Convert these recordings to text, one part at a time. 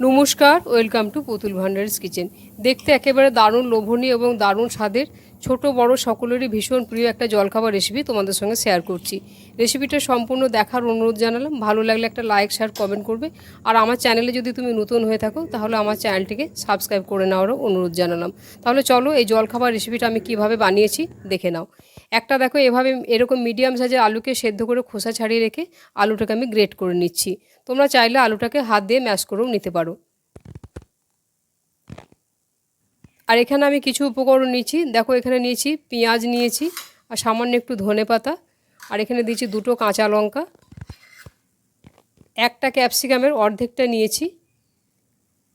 নমস্কার welcome to পুতুল ভান্ডারের কিচেন। দেখতে একেবারে দারুণ লোভনীয় এবং দারুণ স্বাদের ছোট, বড় সকলেরই ভীষণ প্রিয় একটা জলখাবার রেসিপি তোমাদের সঙ্গে শেয়ার করছি। রেসিপিটা সম্পূর্ণ দেখার অনুরোধ জানালাম। ভালো লাগলে একটা লাইক শেয়ার কমেন্ট করবে। আর আমার চ্যানেলে যদি তুমি নতুন হয়ে থাকো, তাহলে আমার চ্যানেলটিকে সাবস্ক্রাইব করে নেওয়ারও অনুরোধ জানালাম। তাহলে চলো এই জলখাবার রেসিপিটা আমি কীভাবে বানিয়েছি, দেখে নাও। একটা দেখো, এভাবে এরকম মিডিয়াম সাইজের আলুকে সেদ্ধ করে খোসা ছাড়িয়ে রেখে আলুটাকে আমি গ্রেট করে নিচ্ছি। তোমরা চাইলে আলুটাকে হাত দিয়ে ম্যাশ করেও নিতে পারো। আর এখানে আমি কিছু উপকরণ নিয়েছি। দেখো, এখানে নিয়েছি পেঁয়াজ নিয়েছি আর সামান্য একটু ধনে পাতা। আর এখানে দিয়েছি দুটো কাঁচা লঙ্কা। একটা ক্যাপসিকামের অর্ধেকটা নিয়েছি।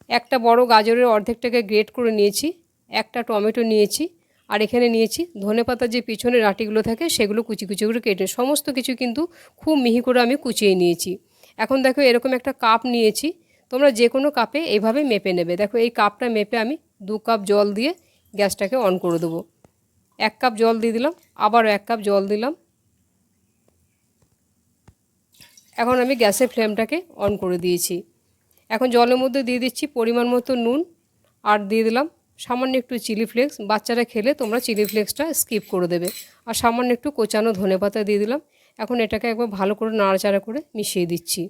একটা বড় গাজরের অর্ধেকটাকে গ্রেট করে নিয়েছি। একটা টমেটো নিয়েছি। আর এখানে নিয়েছি ধনে পাতার যে পিছনে রাটিগুলো থাকে, সেগুলো কুচি কুচি করে কেটে সমস্ত কিছু কিন্তু খুব মিহি করে আমি কুচিয়ে নিয়েছি। এখন দেখো, এরকম একটা কাপ নিয়েছি। তোমরা যে কোনো কাপে এইভাবে মেপে নেবে। দেখো, এই কাপটা মেপে আমি দু কাপ জল দিয়ে গ্যাসটাকে অন করে দেবো। এক কাপ জল দিয়ে দিলাম, আবারও এক কাপ জল দিলাম। এখন আমি গ্যাসের ফ্লেমটাকে অন করে দিয়েছি। এখন জলের মধ্যে দিয়ে দিচ্ছি পরিমাণ মতো নুন আর দিয়ে দিলাম সামান্য একটু চিলি ফ্লেক্স। বাচ্চারা খেলে তোমরা চিলি ফ্লেক্সটা স্কিপ করে দেবে। আর সামান্য একটু কোচানো ধনে পাতা দিয়ে দিলাম। এখন এটাকে একবার ভালো করে নাড়াচাড়া করে মিশিয়ে দিচ্ছি।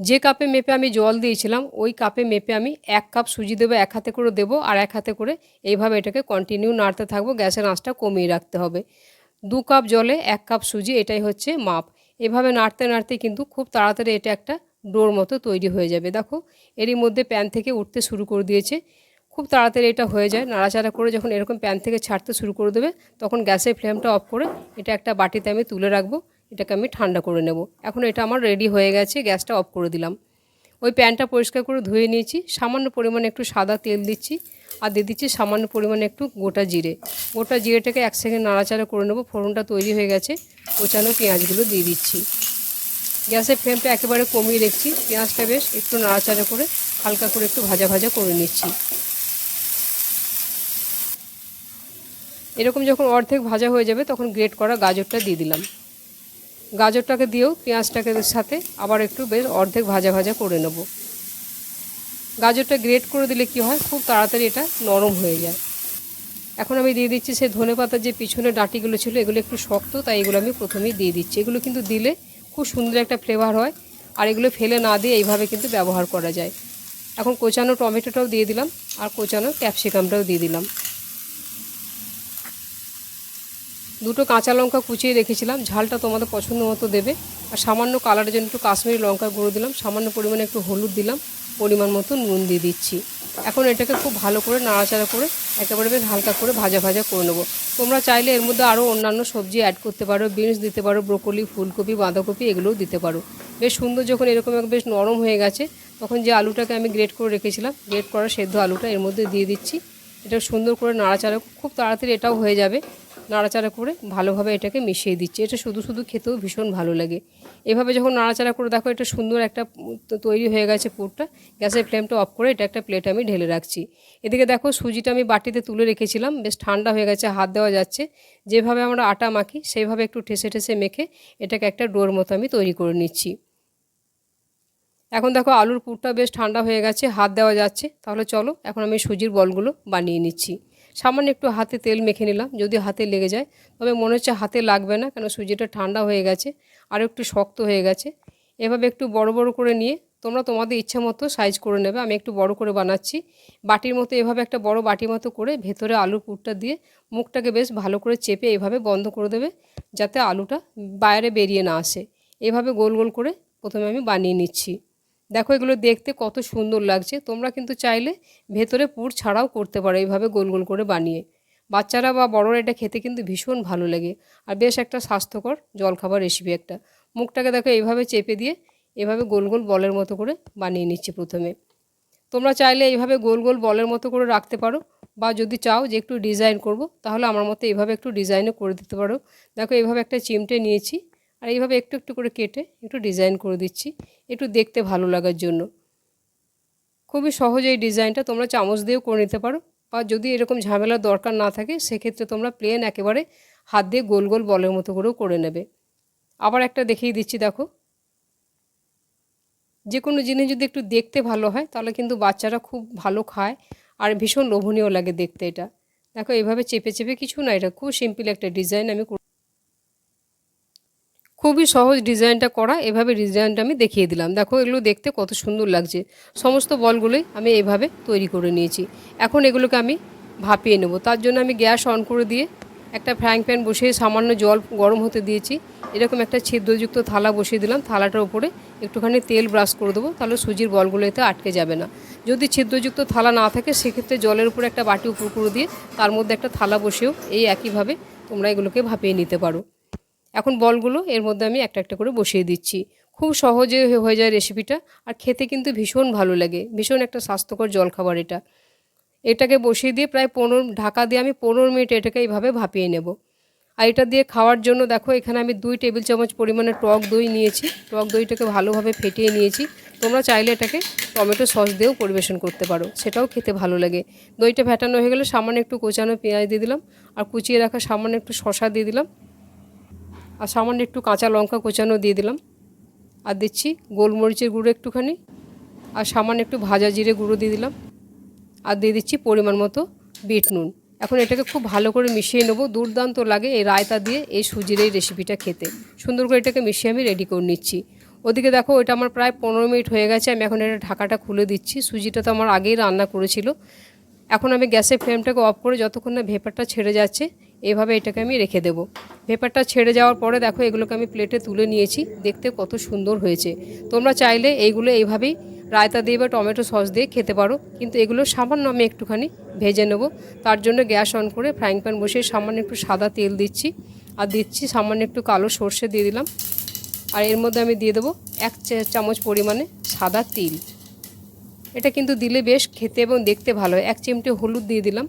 যে কাপে মেপে আমি জল দিয়েছিলাম, ওই কাপে মেপে আমি এক কাপ সুজি দেবো, এক হাতে করে দেবো আর এক হাতে করে এইভাবে এটাকে কন্টিনিউ নাড়তে থাকব, গ্যাসের আঁচটা কমিয়ে রাখতে হবে। দু কাপ জলে এক কাপ সুজি, এটাই হচ্ছে মাপ। এভাবে নাড়তে নাড়তে কিন্তু খুব তাড়াতাড়ি এটা একটা ডোর মতো তৈরি হয়ে যাবে। দেখো, এরই মধ্যে প্যান থেকে উঠতে শুরু করে দিয়েছে। খুব তাড়াতাড়ি এটা হয়ে যায়। নাড়াচাড়া করে যখন এরকম প্যান থেকে ছাড়তে শুরু করে দেবে, তখন গ্যাসের ফ্লেমটা অফ করে এটা একটা বাটিতে আমি তুলে রাখব। এটাকে আমি ঠান্ডা করে নেব। এখন এটা আমার রেডি হয়ে গেছে, গ্যাসটা অফ করে দিলাম। ওই প্যানটা পরিষ্কার করে ধুয়ে নিয়েছি, সামান্য পরিমাণে একটু সাদা তেল দিচ্ছি আর দিয়ে দিচ্ছি সামান্য পরিমাণে একটু গোটা জিরে। গোটা জিরেটাকে এক সেকেন্ড নাড়াচাড়া করে নেব, ফোড়নটা তৈরি হয়ে গেছে, কোচানো পেঁয়াজগুলো দিয়ে দিচ্ছি। গ্যাসের ফ্লেমটা একেবারে কমিয়ে রেখেছি, পেঁয়াজটা বেশ একটু নাড়াচাড়া করে হালকা করে একটু ভাজা ভাজা করে নিচ্ছি। এরকম যখন অর্ধেক ভাজা হয়ে যাবে, তখন গ্রেট করা গাজরটা দিয়ে দিলাম। গাজরটাকে দিয়েও পেঁয়াজটাকে সাথে আবার একটু বেশ অর্ধেক ভাজা ভাজা করে নেব। গাজরটা গ্রেট করে দিলে কি হয়? খুব তাড়াতাড়ি এটা নরম হয়ে যায়। এখন আমি দিয়ে দিচ্ছি সেই ধনে পাতার যে পিছনে ডাঁটিগুলো ছিল, এগুলো একটু শক্ত, তাই এগুলো আমি প্রথমেই দিয়ে দিচ্ছি। এগুলো কিন্তু দিলে খুব সুন্দর একটা ফ্লেভার হয় আর এগুলো ফেলে না দিয়ে এইভাবে কিন্তু ব্যবহার করা যায়। এখন কোচানো টমেটোটাও দিয়ে দিলাম আর কোচানো ক্যাপসিকামটাও দিয়ে দিলাম। দুটো কাঁচা লঙ্কা কুচিয়ে রেখেছিলাম। ঝালটা তোমাদের পছন্দ মতো দেবে। আর সামান্য কালারের জন্য একটু কাশ্মীরি লঙ্কা গুঁড়ো দিলাম। সামান্য পরিমাণে একটু হলুদ দিলাম। পরিমাণ মতো নুন দিয়ে দিচ্ছি। এখন এটাকে খুব ভালো করে নাড়াচাড়া করে একেবারে বেশ হালকা করে ভাজা ভাজা করে নেব। তোমরা চাইলে এর মধ্যে আরও অন্যান্য সবজি অ্যাড করতে পারো। বিনস দিতে পারো ব্রোকলি ফুলকপি, বাঁধাকপি এগুলোও দিতে পারো। বেশ সুন্দর যখন এরকম বেশ নরম হয়ে গেছে, তখন যে আলুটাকে আমি গ্রেট করে রেখেছিলাম গ্রেট করা সেদ্ধ আলুটা এর মধ্যে দিয়ে দিচ্ছি। এটা সুন্দর করে নাড়াচাড়া, খুব তাড়াতাড়ি এটাও হয়ে যাবে। নাড়াচাড়া করে ভালোভাবে এটাকে মিশিয়ে দিচ্ছি। এটা শুধু শুধু খেতেও ভীষণ ভালো লাগে। এভাবে যখন নাড়াচাড়া করে দেখো এটা সুন্দর একটা তৈরি হয়ে গেছে পুরটা। গ্যাসের ফ্লেমটা অফ করে এটা একটা প্লেট আমি ঢেলে রাখছি। এদিকে দেখো সুজিটা আমি বাটিতে তুলে রেখেছিলাম। বেশ ঠান্ডা হয়ে গেছে, হাত দেওয়া যাচ্ছে। যেভাবে আমরা আটা মাখি, সেইভাবে একটু ঠেসে ঠেসে মেখে এটাকে একটা ডোর মতো আমি তৈরি করে নিচ্ছি। এখন দেখো আলুর পুরটা বেশ ঠান্ডা হয়ে গেছে, হাত দেওয়া যাচ্ছে। তাহলে চলো এখন আমি সুজির বলগুলো বানিয়ে নিচ্ছি। সামান্য একটু হাতে তেল মেখে নিলাম, যদি হাতে লেগে যায়। তবে মনে হচ্ছে হাতে লাগবে না, কেন সুজিটা ঠান্ডা হয়ে গেছে, আর একটু শক্ত হয়ে গেছে। এভাবে একটু বড় বড় করে নিয়ে তোমরা তোমাদের ইচ্ছা মতো সাইজ করে নেবে। আমি একটু বড় করে বানাচ্ছি। বাটির মতো এভাবে একটা বড় বাটির মতো করে ভেতরে আলুর পুরটা দিয়ে মুখটাকে বেশ ভালো করে চেপে এভাবে বন্ধ করে দেবে, যাতে আলুটা বাইরে বেরিয়ে না আসে। এভাবে গোল গোল করে প্রথমে আমি বানিয়ে নিচ্ছি। দেখো এগুলো দেখতে কত সুন্দর লাগছে। তোমরা কিন্তু চাইলে ভেতরে পুর ছাড়াও করতে পারো এইভাবে গোল গোল করে বানিয়ে। বাচ্চারা বা বড়রা এটা খেতে কিন্তু ভীষণ ভালো লাগে। আর বেশ একটা স্বাস্থ্যকর জলখাবার রেসিপি একটা। মুখটাকে দেখো এইভাবে চেপে দিয়ে এভাবে গোল গোল বলের মতো করে বানিয়ে নিচ্ছে প্রথমে। তোমরা চাইলে এইভাবে গোল গোল বলের মতো করে রাখতে পারো। বা যদি চাও যে একটু ডিজাইন করব, তাহলে আমার মতো এইভাবে একটু ডিজাইনও করে দিতে পারো। দেখো এইভাবে একটা চিমটে নিয়েছি। আর এইভাবে একটু একটু করে কেটে একটু ডিজাইন করে দিচ্ছি, একটু দেখতে ভালো লাগার জন্য। খুবই সহজ এই ডিজাইনটা, তোমরা চামচ দিয়েও করে নিতে পারো। বা যদি এরকম ঝামেলার দরকার না থাকে, সেক্ষেত্রে তোমরা প্লেন একেবারে হাত দিয়ে গোল গোল বলের মতো করেও করে নেবে। আবার একটা দেখিয়ে দিচ্ছি, দেখো। যে কোনো জিনিস যদি একটু দেখতে ভালো হয়, তাহলে কিন্তু বাচ্চারা খুব ভালো খায় আর ভীষণ লোভনীয় লাগে দেখতে এটা। দেখো এভাবে চেপে চেপে কিছু না, এটা খুব সিম্পল একটা ডিজাইন আমি খুবই সহজ ডিজাইনটা করা, এভাবে ডিজাইনটা আমি দেখিয়ে দিলাম। দেখো, এগুলো দেখতে কত সুন্দর লাগছে। সমস্ত বলগুলোই আমি এভাবে তৈরি করে নিয়েছি। এখন এগুলোকে আমি ভাপিয়ে নেব। তার জন্য আমি গ্যাস অন করে দিয়ে একটা ফ্রাইং প্যান বসিয়ে সামান্য জল গরম হতে দিয়েছি। এরকম একটা ছিদ্রযুক্ত থালা বসিয়ে দিলাম। থালাটার উপরে একটুখানি তেল ব্রাশ করে দেবো। তাহলে সুজির বলগুলো এতে আটকে যাবে না। যদি ছিদ্রযুক্ত থালা না থাকে, সেক্ষেত্রে জলের উপরে একটা বাটি উপর করে দিয়ে তার মধ্যে একটা থালা বসেও এই একইভাবে তোমরা এগুলোকে ভাপিয়ে নিতে পারো। এখন বলগুলো এর মধ্যে আমি একটা একটা করে বসিয়ে দিচ্ছি। খুব সহজে হয়ে- যায় রেসিপিটা আর খেতে কিন্তু ভীষণ ভালো লাগে। ভীষণ একটা স্বাস্থ্যকর জলখাবার এটা। এটাকে বসিয়ে দিয়ে প্রায় পনেরো, ঢাকা দিয়ে আমি পনেরো মিনিট এটাকে এইভাবে ভাপিয়ে নেব। আর এটা দিয়ে খাওয়ার জন্য দেখো এখানে আমি দুই টেবিল চামচ পরিমাণে টক দই নিয়েছি। টক দইটাকে ভালোভাবে ফেটিয়ে নিয়েছি। তোমরা চাইলে এটাকে টমেটো সস দিয়েও পরিবেশন করতে পারো। সেটাও খেতে ভালো লাগে। দইটা ফেটানো হয়ে গেলে সামান্য একটু কোচানো পেঁয়াজ দিয়ে দিলাম। আর কুচিয়ে রাখা সামান্য একটু শশা দিয়ে দিলাম। আর সামান্য একটু কাঁচা লঙ্কা কোচানো দিয়ে দিলাম। আর দিচ্ছি গোলমরিচের গুঁড়ো একটুখানি। আর সামান্য একটু ভাজা জিরে গুঁড়ো দিয়ে দিলাম। আর দিয়ে দিচ্ছি পরিমাণ মতো বিট নুন। এখন এটাকে খুব ভালো করে মিশিয়ে নেব। দুর্দান্ত লাগে এই রায়তা দিয়ে এই সুজির এই রেসিপিটা খেতে। সুন্দর করে এটাকে মিশিয়ে আমি রেডি করে নিচ্ছি। ওদিকে দেখো, এটা আমার প্রায় পনেরো মিনিট হয়ে গেছে। আমি এখন এটা ঢাকাটা খুলে দিচ্ছি। সুজিটা তো আমার আগেই রান্না করেছিল। এখন আমি গ্যাসের ফ্লেমটাকে অফ করে যতক্ষণ না ভেপারটা ছেড়ে যাচ্ছে এভাবে এটাকে আমি রেখে দেবো। পেপারটা ছেড়ে যাওয়ার পরে দেখো এগুলোকে আমি প্লেটে তুলে নিয়েছি। দেখতে কত সুন্দর হয়েছে। তোমরা চাইলে এইগুলো এইভাবেই রায়তা দিয়ে বা টমেটো সস দিয়ে খেতে পারো। কিন্তু এগুলো সামান্য আমি একটুখানি ভেজে নেব। তার জন্য গ্যাস অন করে ফ্রাইং প্যান বসিয়ে সামান্য একটু সাদা তেল দিচ্ছি। আর দিচ্ছি সামান্য একটু কালো সর্ষে দিয়ে দিলাম। আর এর মধ্যে আমি দিয়ে দেবো এক চামচ পরিমাণে সাদা তিল। এটা কিন্তু দিলে বেশ খেতে এবং দেখতে ভালো এক চিমটে হলুদ দিয়ে দিলাম।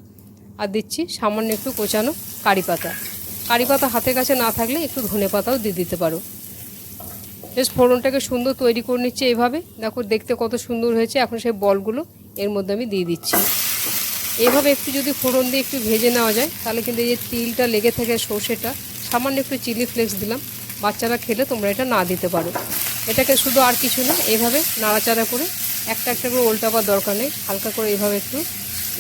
আর দিচ্ছি সামান্য একটু কোচানো কারি পাতা। কারি পাতা হাতের কাছে না থাকলে একটু ধনে পাতাও দিয়ে দিতে পারো। বেশ ফোড়নটাকে সুন্দর তৈরি করে নিচ্ছি এইভাবে দেখো, দেখতে কত সুন্দর হয়েছে। এখন সেই বলগুলো এর মধ্যে আমি দিয়ে দিচ্ছি। এইভাবে একটু যদি ফোড়ন দিয়ে একটু ভেজে নেওয়া যায়, তাহলে কিন্তু এই যে তিলটা লেগে থাকে সর্ষেটা, সামান্য একটু চিলি ফ্লেক্স দিলাম। বাচ্চারা খেলে তোমরা এটা না দিতে পারো। এটাকে শুধু আর কিছু না এইভাবে নাড়াচাড়া করে একটা একটা করে উল্টাবার দরকার নেই। হালকা করে এইভাবে একটু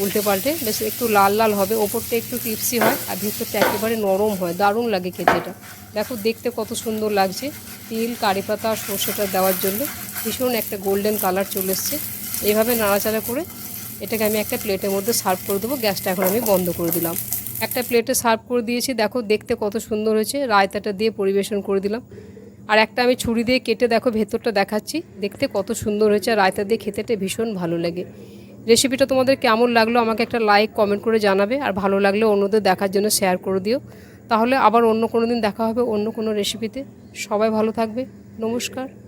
উল্টে পাল্টে বেশ একটু লাল লাল হবে, ওপরটা একটু টিপসি হয়, আর ভেতরটা একেবারে নরম হয়, দারুণ লাগে খেতে এটা দেখো, দেখতে কত সুন্দর লাগছে, তিল, কারি পাতা, সর্ষেটা দেওয়ার জন্য। ভীষণ একটা গোল্ডেন কালার চলে এসছে। এইভাবে নাড়াচাড়া করে এটাকে আমি একটা প্লেটের মধ্যে সার্ভ করে দেবো, গ্যাসটা এখন আমি বন্ধ করে দিলাম। একটা প্লেটে সার্ভ করে দিয়েছি, দেখো, দেখতে কত সুন্দর হয়েছে, রায়তাটা দিয়ে পরিবেশন করে দিলাম। আর একটা আমি ছুরি দিয়ে কেটে, দেখো, ভেতরটা দেখাচ্ছি, দেখতে কত সুন্দর হয়েছে, আর রায়তা দিয়ে খেতেটা ভীষণ ভালো লাগে। রেসিপিটা তোমাদের কেমন লাগল আমাকে একটা লাইক কমেন্ট করে জানাবে, আর ভালো লাগলে অন্যদের দেখার জন্য শেয়ার করে দিও। তাহলে আবার অন্য কোনো দিন দেখা হবে অন্য কোনো রেসিপিতে সবাই ভালো থাকবে। নমস্কার।